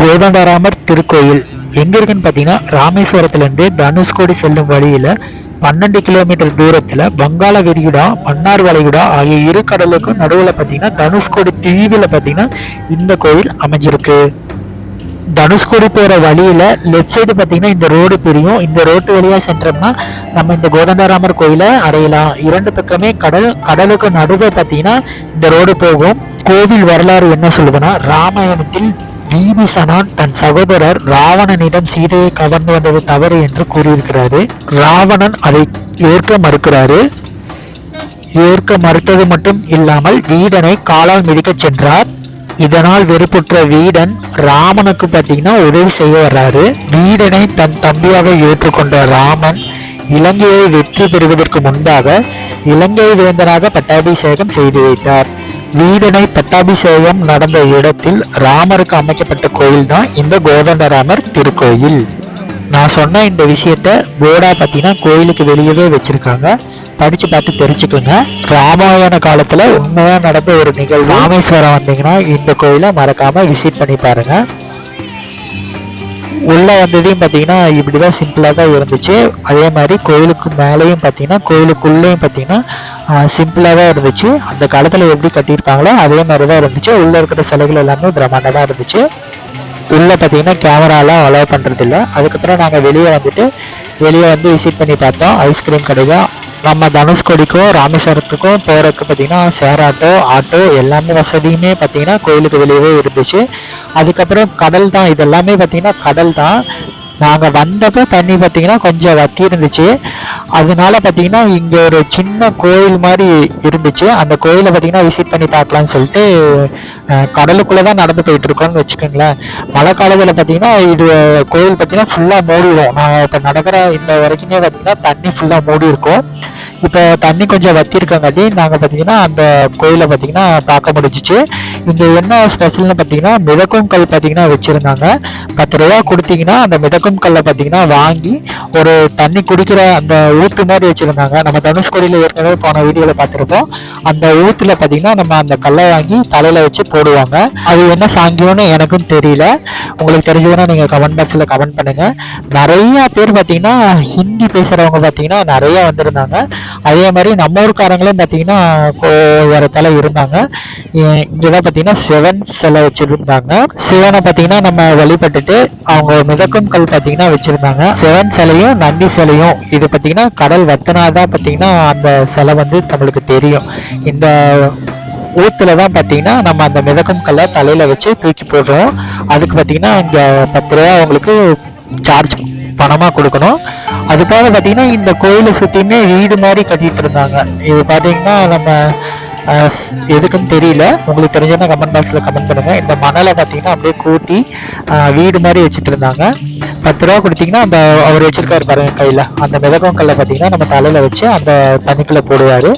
கோதண்டராமர் திருக்கோயில். எங்கே இருக்குன்னு பார்த்தீங்கன்னா ராமேஸ்வரத்துலேருந்து தனுஷ்கோடி செல்லும் வழியில் பன்னெண்டு கிலோமீட்டர் தூரத்தில் வங்காள விரிகுடா மன்னார் வளைகுடா ஆகிய இரு கடலுக்கும் நடுவில் பார்த்தீங்கன்னா தனுஷ்கோடி தீவில் பார்த்தீங்கன்னா இந்த கோயில் அமைஞ்சிருக்கு. தனுஷ்கோடி போகிற வழியில் லெஃப்ட் சைடு பார்த்தீங்கன்னா இந்த ரோடு பிரியும். இந்த ரோட்டு வழியாக சென்றோம்னா நம்ம இந்த கோதண்டராமர் கோயிலை அடையலாம். இரண்டு பக்கமே கடல் கடலுக்கு நடுவே பார்த்தீங்கன்னா இந்த ரோடு போகும். கோவில் வரலாறு என்ன சொல்லுதுன்னா ராமாயணத்தில் பீபிசனான் தன் சகோதரர் ராவணனிடம் சீதையை கவர்ந்து வந்தது தவறு என்று கூறியிருக்கிறாரு. ராவணன் அதை ஏற்க மறுக்கிறாரு. ஏற்க மறுத்தது மட்டும் இல்லாமல் வீடனை காலால் மிதிக்கச் சென்றார். இதனால் வெறுப்புற்ற வீடன் ராமனுக்கு பார்த்தீங்கன்னா உதவி செய்ய வர்றாரு. வீடனை தன் தம்பியாக ஏற்றுக்கொண்ட ராமன் இலங்கையை வெற்றி பெறுவதற்கு முன்பாக இலங்கை வேந்தனாக பட்டாபிஷேகம் செய்து வைத்தார். வீடனை பட்டாபிஷேகம் நடந்த இடத்தில் ராமருக்கு அமைக்கப்பட்ட கோயில் தான் இந்த கோதண்டராமர் திருக்கோயில். நான் சொன்ன இந்த விஷயத்த கோடா பார்த்தீங்கன்னா கோயிலுக்கு வெளியவே வச்சிருக்காங்க. படிச்சு பார்த்து தெரிஞ்சுக்கோங்க. ராமாயண காலத்துல உண்மையா நடந்த ஒரு நிகழ்வு. ராமேஸ்வரம் வந்தீங்கன்னா இந்த கோயிலை மறக்காம விசிட் பண்ணி பாருங்க. உள்ள வந்ததையும் பார்த்தீங்கன்னா இப்படிதான் சிம்பிளாக தான் இருந்துச்சு. அதே மாதிரி கோயிலுக்கு மேலேயும் பார்த்தீங்கன்னா கோயிலுக்குள்ளேயும் பார்த்தீங்கன்னா சிம்பிளாக தான் இருந்துச்சு. அந்த காலத்தில் எப்படி கட்டியிருப்பாங்களோ அதே மாதிரி தான் இருந்துச்சு. உள்ளே இருக்கிற சிலைகள் எல்லாமே பிரம்மாண்டமாக இருந்துச்சு. உள்ளே பார்த்தீங்கன்னா கேமராலாம் அலோவ் பண்ணுறதில்ல அதுக்கப்புறம் நாங்கள் வெளியே வந்துட்டு வெளியே வந்து விசிட் பண்ணி பார்த்தோம். ஐஸ்கிரீம் கடை தான் நம்ம தனுஷ்கோடிக்கும் ராமேஸ்வரத்துக்கும் போகிறதுக்கு பார்த்தீங்கன்னா சேர் ஆட்டோ ஆட்டோ எல்லாமே வசதியுமே பார்த்தீங்கன்னா கோயிலுக்கு வெளியவே இருந்துச்சு. அதுக்கப்புறம் கடல் தான். இது எல்லாமே பார்த்தீங்கன்னா கடல் தான். நாங்கள் வந்தப்போ தண்ணி பார்த்தீங்கன்னா கொஞ்சம் வத்தி இருந்துச்சு. அதனால பார்த்தீங்கன்னா இங்கே ஒரு சின்ன கோயில் மாதிரி இருந்துச்சு. அந்த கோயிலை பார்த்தீங்கன்னா விசிட் பண்ணி பார்க்கலாம்னு சொல்லிட்டு கடலுக்குள்ளே தான் நடந்து போயிட்டு இருக்கோம்னு வச்சுக்கோங்களேன். மழை காலத்தில் பார்த்தீங்கன்னா இது கோயில் பார்த்தீங்கன்னா ஃபுல்லாக மூடிடும். நான் இப்போ நடக்கிற இந்த வரைக்குமே பார்த்தீங்கன்னா தண்ணி ஃபுல்லாக மூடி இருக்கும். இப்போ தண்ணி கொஞ்சம் வத்தி இருக்கங்காட்டி நாங்கள் பார்த்தீங்கன்னா அந்த கோயிலை பார்த்தீங்கன்னா பார்க்க முடிஞ்சிச்சு. இங்கே என்ன ஸ்பெஷல்னு பார்த்தீங்கன்னா மிதக்கும் கல் பார்த்தீங்கன்னா வச்சுருந்தாங்க. பத்து ரூபா கொடுத்தீங்கன்னா அந்த மிதக்கும் கல்லை பார்த்தீங்கன்னா வாங்கி ஒரு தண்ணி குடிக்கிற அந்த ஊற்று மாதிரி வச்சுருந்தாங்க. நம்ம தனுஷ்கோடியில் ஏற்கனவே போன வீடியோவில் பார்த்துருப்போம் அந்த ஊற்றுல பார்த்தீங்கன்னா நம்ம அந்த கல்லை வாங்கி தலையில் வச்சு போடுவாங்க. அது என்ன சாங்கியம்னு எனக்கும் தெரியல. உங்களுக்கு தெரிஞ்சதுன்னா நீங்கள் கமெண்ட் பாக்ஸில் கமெண்ட் பண்ணுங்கள் நிறைய பேர் பார்த்தீங்கன்னா ஹிந்தி பேசுகிறவங்க பார்த்தீங்கன்னா நிறைய வந்திருந்தாங்க. அதே மாதிரி நம்ம ஊருக்காரங்களும் பார்த்தீங்கன்னா தலை இருந்தாங்க. இங்கே தான் பார்த்தீங்கன்னா சிவன் சிலை வச்சுருந்தாங்க. சிவனை பார்த்தீங்கன்னா நம்ம வழிபட்டுட்டு அவங்க மிதக்கும் கல் பார்த்தீங்கன்னா வச்சுருந்தாங்க. சிவன் சிலையும் நந்தி சிலையும் இது பார்த்தீங்கன்னா கடல் வத்தனாதான் பார்த்தீங்கன்னா அந்த சிலை வந்து நம்மளுக்கு தெரியும். இந்த ஊத்துல தான் பார்த்தீங்கன்னா நம்ம அந்த மிதக்கும் கல்லை தலையில் வச்சு தூக்கி போடுறோம். அதுக்கு பார்த்தீங்கன்னா இங்கே பத்து ரூபா அவங்களுக்கு சார்ஜ் பணமாக கொடுக்கணும். அதுக்காக பார்த்தீங்கன்னா இந்த கோயிலை சுற்றியுமே வீடு மாதிரி கட்டிட்டு இருந்தாங்க. இது பார்த்தீங்கன்னா நம்ம எதுக்குன்னு தெரியல. உங்களுக்கு தெரிஞ்சதுன்னா கமெண்ட் பாக்ஸில் கமெண்ட் பண்ணுங்கள் இந்த மணலை பார்த்தீங்கன்னா அப்படியே கூட்டி வீடு மாதிரி வச்சுட்டு இருந்தாங்க. பத்து ரூபா கொடுத்தீங்கன்னா அந்த அவர் வச்சிருக்காரு பாருங்க கையில். அந்த மிதக்கும் கல்லை பார்த்தீங்கன்னா நம்ம தலையில் வச்சு அந்த தண்ணிக்குள்ளே போடுவார்.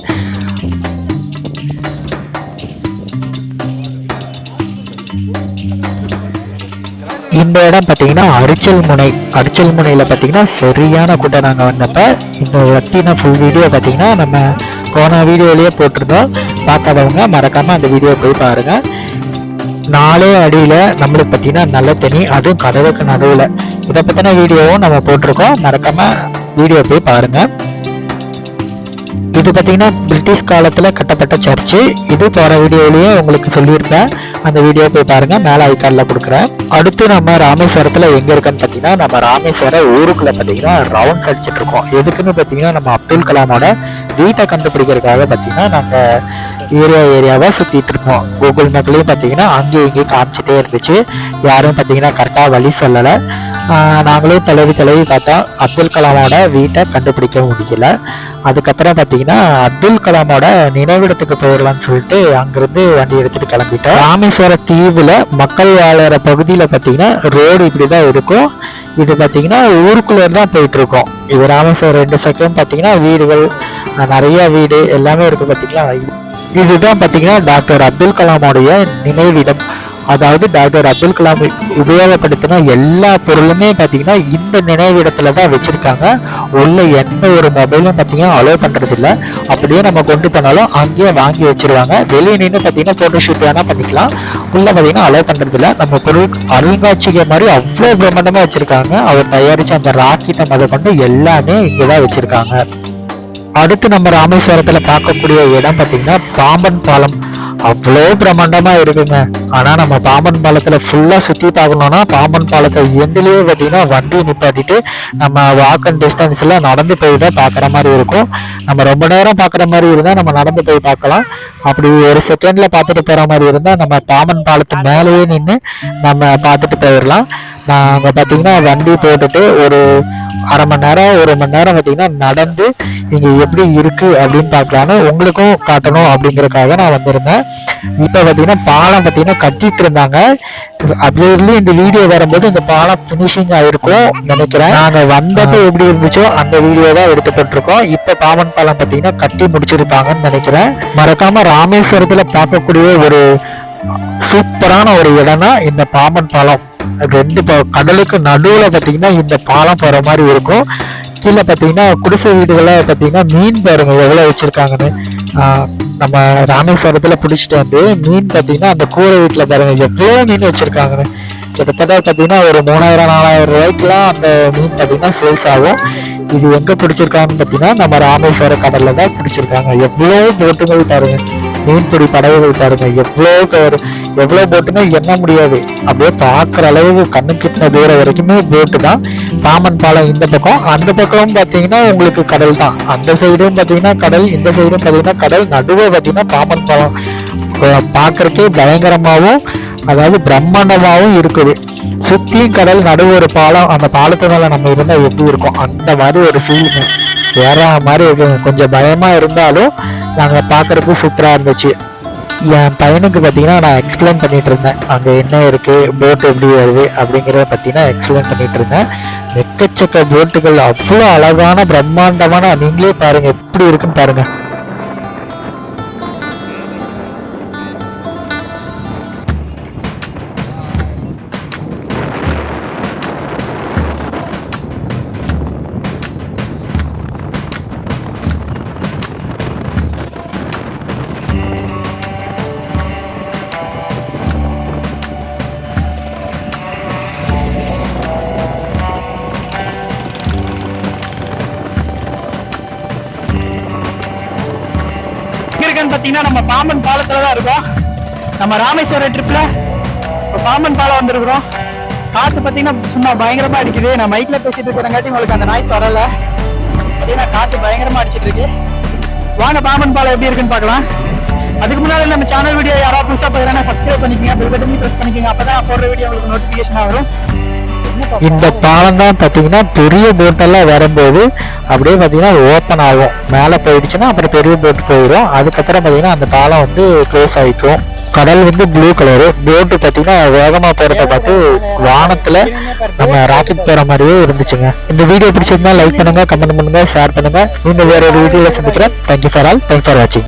இந்த இடம் பார்த்தீங்கன்னா அரிச்சல் முனை. அரிச்சல் முனையில் பார்த்தீங்கன்னா சரியான கூட்டம் நாங்கள் வந்தப்போ. இந்த வட்டின ஃபுல் வீடியோ பார்த்தீங்கன்னா நம்ம போன வீடியோலேயே போட்டிருந்தோம். பார்க்காதவங்க மறக்காமல் அந்த வீடியோ போய் பாருங்கள் நாலே அடியில் நம்மளுக்கு பார்த்தீங்கன்னா நல்ல தண்ணி அதுவும் கடலுக்கு நடுவில். இதை பற்றின வீடியோவும் நம்ம போட்டிருக்கோம். மறக்காமல் வீடியோ போய் பாருங்கள் இது பார்த்தீங்கன்னா பிரிட்டிஷ் காலத்தில் கட்டப்பட்ட சர்ச்சு. இது போகிற வீடியோவிலேயே உங்களுக்கு சொல்லியிருப்பேன். அந்த வீடியோ போய் பாருங்க. மேலே ஐக்கானில் கொடுக்குறேன். அடுத்து நம்ம ராமேஸ்வரத்தில் எங்கே இருக்கன்னு பார்த்தீங்கன்னா நம்ம ராமேஸ்வரம் ஊருக்குள்ள பார்த்தீங்கன்னா ரவுண்ட்ஸ் அடிச்சிட்டு இருக்கோம். எதுக்குன்னு பார்த்தீங்கன்னா நம்ம அப்துல் கலாமோட வீட்டை கண்டுபிடிக்கிறதுக்காக பார்த்தீங்கன்னா நாங்கள் ஏரியா ஏரியாவாக சுற்றிட்டு இருக்கோம். கூகுள் மேப்லேயும் பார்த்தீங்கன்னா அங்கேயும் இங்கேயும் காமிச்சிட்டே இருந்துச்சு. யாரும் பார்த்தீங்கன்னா கரெக்டாக வழி சொல்லலை. நாங்களும் தலைவி தலைவி பார்த்தா அப்துல் கலாமோட வீட்டை கண்டுபிடிக்க முடியல. அதுக்கப்புறம் பார்த்தீங்கன்னா அப்துல் கலாமோட நினைவிடத்துக்கு போயிடலாம்னு சொல்லிட்டு அங்கிருந்து வண்டி எடுத்துட்டு கிளம்பிட்டோம். ராமேஸ்வர தீவுல மக்கள் வாழற பகுதியில் பார்த்தீங்கன்னா ரோடு இப்படி தான் இருக்கும். இது பார்த்தீங்கன்னா ஊருக்குள்ளே தான் போயிட்டு இருக்கோம் இது ராமேஸ்வரம் ரெண்டு சைடும் பார்த்தீங்கன்னா வீடுகள் நிறையா நிறைய வீடு எல்லாமே இருக்கு பார்த்தீங்களா? இதுதான் பார்த்தீங்கன்னா டாக்டர் அப்துல் கலாமோடைய நினைவிடம். அதாவது டாக்டர் அப்துல் கலாம் உபயோகப்படுத்தின எல்லா பொருளுமே பார்த்தீங்கன்னா இந்த நினைவிடத்தில் தான் வச்சுருக்காங்க. உள்ள எந்த ஒரு மொபைலும் பார்த்தீங்கன்னா அலோவ் பண்ணுறதில்ல அப்படியே நம்ம கொண்டு போனாலும் அங்கேயே வாங்கி வச்சிருவாங்க. வெளியே நின்று பார்த்தீங்கன்னா ஃபோட்டோ ஷூட் பண்ணிக்கலாம். உள்ளே பார்த்தீங்கன்னா அலோவ் பண்ணுறதில்ல நம்ம பொருள் அருங்காட்சியகம் மாதிரி அவ்வளோ பிரம்மாண்டமாக வச்சுருக்காங்க. அவர் தயாரித்த அந்த ராக்கெட்டை முத கொண்டு எல்லாமே இங்கே தான் வச்சுருக்காங்க. அடுத்து நம்ம ராமேஸ்வரத்தில் பார்க்கக்கூடிய இடம் பார்த்தீங்கன்னா பாம்பன் பாலம். அவ்வளோ பிரம்மாண்டமா இருக்குங்க. ஆனா நம்ம பாம்பன் பாலத்துல ஃபுல்லா சுத்தி பார்க்கணும்னா பாம்பன் பாலத்தை எண்டிலேயே பார்த்தீங்கன்னா வண்டி நிப்பாட்டிட்டு நம்ம வாக் அண்ட் டிஸ்டன்ஸ்ல நடந்து போய் தான் பார்க்குற மாதிரி இருக்கும். நம்ம ரொம்ப நேரம் பார்க்குற மாதிரி இருந்தா நம்ம நடந்து போய் பார்க்கலாம். அப்படி ஒரு செகண்ட்ல பார்த்துட்டு போற மாதிரி இருந்தா நம்ம பாம்பன் பாலத்து மேலேயே நின்று நம்ம பார்த்துட்டு போயிடலாம். நாங்கள் பார்த்தீங்கன்னா வண்டி போட்டுட்டு ஒரு அரை மணி நேரம் ஒரு மணி நேரம் பார்த்தீங்கன்னா நடந்து இங்கே எப்படி இருக்கு அப்படின்னு பார்க்கலான்னு உங்களுக்கும் காட்டணும் அப்படிங்கிறதுக்காக நான் வந்திருந்தேன். இப்போ பார்த்தீங்கன்னா பாலம் பார்த்தீங்கன்னா கட்டிட்டு இருந்தாங்க. அப்சர்வ்லி இந்த வீடியோ வரும்போது இந்த பாலம் ஃபினிஷிங் ஆயிருக்கும் நினைக்கிறேன். நாங்கள் வந்தப்போ எப்படி இருந்துச்சோ அந்த வீடியோ தான் எடுத்துப்பட்டிருக்கோம் இப்போ பாமன் பாலம் பார்த்தீங்கன்னா கட்டி முடிச்சிருப்பாங்கன்னு நினைக்கிறேன். மறக்காம ராமேஸ்வரத்தில் பார்க்கக்கூடிய ஒரு சூப்பரான ஒரு இடம்னா இந்த பாமன் பாலம். ரெண்டு ப- கடலுக்கு நடுவில் பார்த்தீங்கன்னா இந்த பாலம் போகிற மாதிரி இருக்கும். கீழே பார்த்தீங்கன்னா குடிசை வீடுகளை பார்த்தீங்கன்னா மீன் பாருங்க எவ்வளோ வச்சுருக்காங்கன்னு நம்ம ராமேஸ்வரத்தில் பிடிச்சிட்டு வந்து மீன் பார்த்தீங்கன்னா அந்த கூரை வீட்டில் பாருங்க எவ்வளோ மீன் வச்சிருக்காங்கன்னு. கிட்டத்தட்ட பார்த்தீங்கன்னா ஒரு மூணாயிரம் நாலாயிரம் ரூபாய்க்குலாம் அந்த மீன் பார்த்தீங்கன்னா சேல்ஸ் ஆகும். இது எங்கே பிடிச்சிருக்காங்கன்னு பார்த்தீங்கன்னா நம்ம ராமேஸ்வர கடலில் தான் பிடிச்சிருக்காங்க. எவ்வளோ போட்டுகள் பாருங்க. மீன்பிடி படகுகள் பாருங்க. எவ்வளோ எவ்வளோ போட்டுமே எண்ண முடியாது. அப்படியே பார்க்குற அளவுக்கு கண்ணு கிட்டின தூரம் வரைக்குமே போட்டு தான். பாமன் பாலம் இந்த பக்கம். அந்த பக்கமும் பார்த்தீங்கன்னா உங்களுக்கு கடல் தான். அந்த சைடும் பார்த்தீங்கன்னா கடல் இந்த சைடும் பார்த்தீங்கன்னா கடல். நடுவே பார்த்தீங்கன்னா பாமன் பாலம். பார்க்கறக்கே பயங்கரமாகவும் அதாவது பிரம்மாண்டமாகவும் இருக்குது. சுற்றியும் கடல் நடுவு ஒரு பாலம். அந்த பாலத்து மேலே நம்ம இருந்தால் எப்படி இருக்கும்? அந்த மாதிரி ஒரு ஃபீலிங் ஏற மாதிரி கொஞ்சம் பயமாக இருந்தாலும் நாங்க பார்க்கறதுக்கு சூப்பரா இருந்துச்சு. என் பையனுக்கு பார்த்தீங்கன்னா நான் எக்ஸ்பிளைன் பண்ணிட்டு இருந்தேன். அங்கே என்ன இருக்கு போட் எப்படி வருது அப்படிங்கிறத பார்த்தீங்கன்னா எக்ஸ்பிளைன் பண்ணிட்டு இருந்தேன். எக்கச்சக்க போட்டுகள் அவ்வளோ அழகான பிரம்மாண்டமான நீங்களே பாருங்க எப்படி இருக்குன்னு பாருங்க. இருக்கேன்னு பாத்தீங்கன்னா நம்ம பாம்பன் பாலத்தில் தான் இருக்கோம். நம்ம ராமேஸ்வரம் ட்ரிப்ல இப்போ பாம்பன் பாலம் வந்துருக்குறோம். காற்று பாத்தீங்கன்னா சும்மா பயங்கரமா அடிக்குது. நான் மைக்கில் பேசிட்டு இருக்கிறங்காட்டி உங்களுக்கு அந்த நாய்ஸ் வரல. பார்த்தீங்கன்னா காற்று பயங்கரமா அடிச்சிட்டு இருக்கு வாங்க பாம்பன் பாலம் எப்படி இருக்குன்னு பார்க்கலாம். அதுக்கு முன்னாடி நம்ம சேனல் வீடியோ யாராவது புதுசா போயிடறாங்க சப்ஸ்கிரைப் பண்ணிக்கங்க. பெல் பட்டனையும் பிரஸ் பண்ணிக்கங்க. அப்போ தான் போடுற வீடியோ உங்களுக்கு நோட்டிபிகேஷன் வரும். இந்த பாலம் தான் பார்த்தீங்கன்னா பெரிய போட்டெல்லாம் வரும்போது அப்படியே பார்த்தீங்கன்னா ஓப்பன் ஆகும். மேலே போயிடுச்சுன்னா அப்புறம் பெரிய போட் போயிடும். அதுக்கப்புறம் பார்த்தீங்கன்னா அந்த பாலம் வந்து க்ளோஸ் ஆகிக்கும் கடல் வந்து ப்ளூ கலரு போட்டு பார்த்தீங்கன்னா வேகமாக போகிறத பார்த்து வானத்தில் நம்ம ராக்கெட் போகிற மாதிரியே இருந்துச்சுங்க. இந்த வீடியோ பிடிச்சிருந்தா லைக் பண்ணுங்க கமெண்ட் பண்ணுங்க ஷேர் பண்ணுங்க. இன்னும் வேற ஒரு வீடியோவில் சந்திக்கிறேன். Thank you for all thank for வாட்சிங்